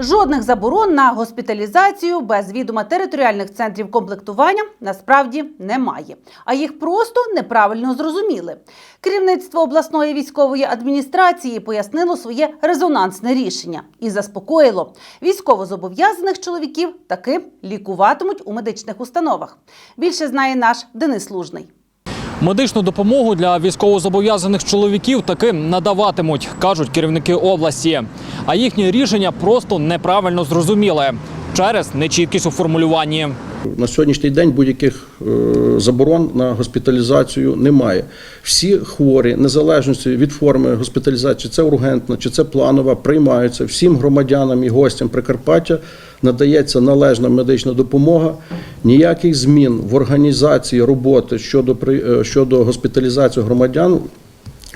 Жодних заборон на госпіталізацію без відома територіальних центрів комплектування насправді немає, а їх просто неправильно зрозуміли. Керівництво обласної військової адміністрації пояснило своє резонансне рішення і заспокоїло військовозобов'язаних чоловіків таки лікуватимуть у медичних установах. Більше знає наш Денис Лужний. Медичну допомогу для військовозобов'язаних чоловіків таки надаватимуть, кажуть керівники області. А їхнє рішення просто неправильно зрозуміли через нечіткість у формулюванні. На сьогоднішній день будь-яких е, заборон на госпіталізацію немає. Всі хворі, незалежно від форми госпіталізації, чи це ургентна, чи це планова, приймаються всім громадянам і гостям Прикарпаття. Надається належна медична допомога. Ніяких змін в організації роботи щодо е, щодо госпіталізації громадян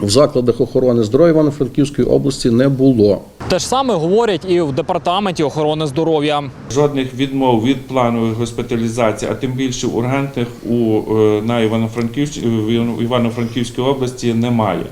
в закладах охорони здоров'я Івано-Франківської області не було. Те ж саме говорять і в департаменті охорони здоров'я. Жодних відмов від планових госпіталізації, а тим більше ургентних у е, на Івано-Франківській Івано-Франківській області немає.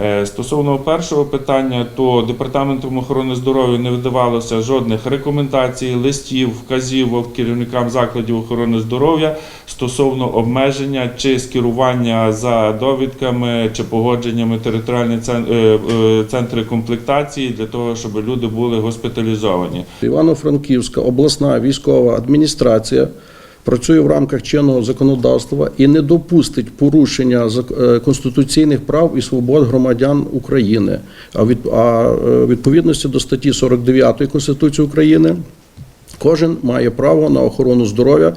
Е, Стосовно першого питання, то департаментом охорони здоров'я не видавалося жодних рекомендацій, листів, вказівок керівникам закладів охорони здоров'я стосовно обмеження чи скерування за довідками чи погодженнями територіальні цен- е, е, центри комплектації для того, щоб люди були госпіталізовані. Івано-Франківська обласна військова адміністрація працює в рамках чинного законодавства і не допустить порушення е, конституційних прав і свобод громадян України. А від а е, відповідності до статті 49 Конституції України кожен має право на охорону здоров'я.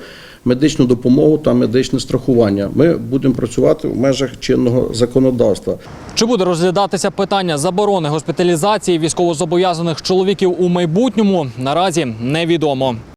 Медичну допомогу та медичне страхування. Ми будемо працювати в межах чинного законодавства. Чи буде розглядатися питання заборони госпіталізації військовозобов'язаних чоловіків у майбутньому? Наразі невідомо.